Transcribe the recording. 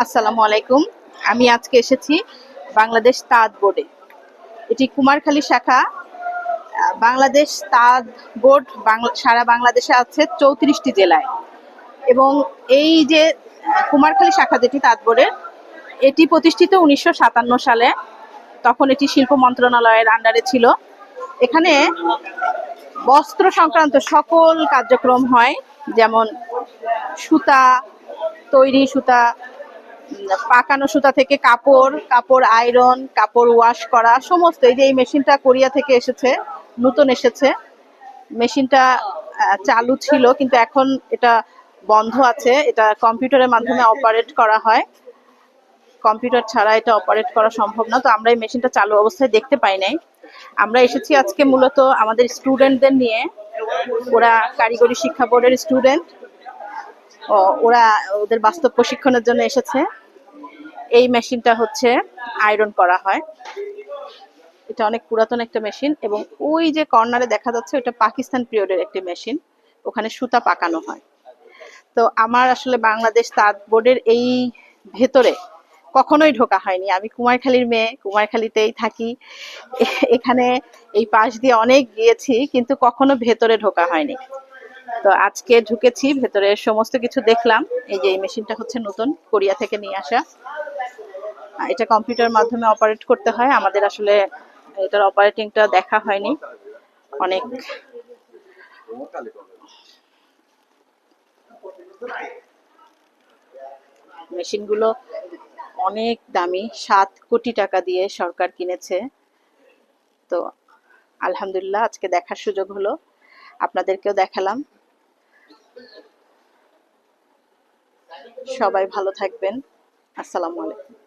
আসসালামু আলাইকুম। আমি আজকে এসেছি বাংলাদেশ তাঁত বোর্ডে। এটি কুমারখালী শাখা। বাংলাদেশ তাঁত বোর্ড সারা বাংলাদেশে আছে চৌত্রিশটি জেলায়। এবং এই যে কুমারখালী শাখা যেটি তাঁত বোর্ডের, এটি প্রতিষ্ঠিত উনিশশো সাতান্ন সালে। তখন এটি শিল্প মন্ত্রণালয়ের আন্ডারে ছিল। এখানে বস্ত্র সংক্রান্ত সকল কার্যক্রম হয়, যেমন সুতা, তৈরি সুতা পাকানো সুতা থেকে কাপড় কাপড় আয়রন কাপড় ওয়াশ করা, সমস্ত এই যে এই মেশিনটা কোরিয়া থেকে এসেছে, নতুন এসেছে। মেশিনটা চালু ছিল, কিন্তু এখন এটা বন্ধ আছে। এটা কম্পিউটারের মাধ্যমে অপারেট করা হয়। কম্পিউটার ছাড়া এটা অপারেট করা সম্ভব না, তো আমরা এই মেশিনটা চালু অবস্থায় দেখতে পাই নাই। আমরা এসেছি আজকে মূলত আমাদের স্টুডেন্টদের নিয়ে। ওরা কারিগরি শিক্ষা বোর্ডের স্টুডেন্ট ওরা ওদের বাস্তব প্রশিক্ষণের জন্য এসেছে। এই মেশিনটা হচ্ছে আয়রন করা হয়। এটা অনেক পুরাতন একটা মেশিন এবং ওই যে কর্নারে দেখা যাচ্ছে ওটা পাকিস্তান পিরিয়ডের একটি মেশিন। ওখানে সুতা পাকানো হয়। তো আমার আসলে বাংলাদেশ তাঁত বোর্ডের এই ভেতরে কখনোই ঢোকা হয়নি। আমি কুমারখালীর মেয়ে, কুমারখালীতেই থাকি। এখানে এই পাশ দিয়ে অনেক গিয়েছি কিন্তু কখনো ভেতরে ঢোকা হয়নি। তো আজকে ঢুকেছি ভেতরে সমস্ত কিছু দেখলাম। এই যে এই মেশিনটা হচ্ছে নতুন, কোরিয়া থেকে নিয়ে আসা। এটা কম্পিউটার মাধ্যমে অপারেট করতে হয়। আমাদের আসলে এটার অপারেটিংটা দেখা হয়নি। অনেক মেশিনগুলো অনেক দামি। সাত কোটি টাকা দিয়ে সরকার কিনেছে। তো আলহামদুলিল্লাহ, আজকে দেখার সুযোগ হলো। আপনাদেরকেও দেখালাম। সবাই ভালো থাকবেন। আসসালামু আলাইকুম।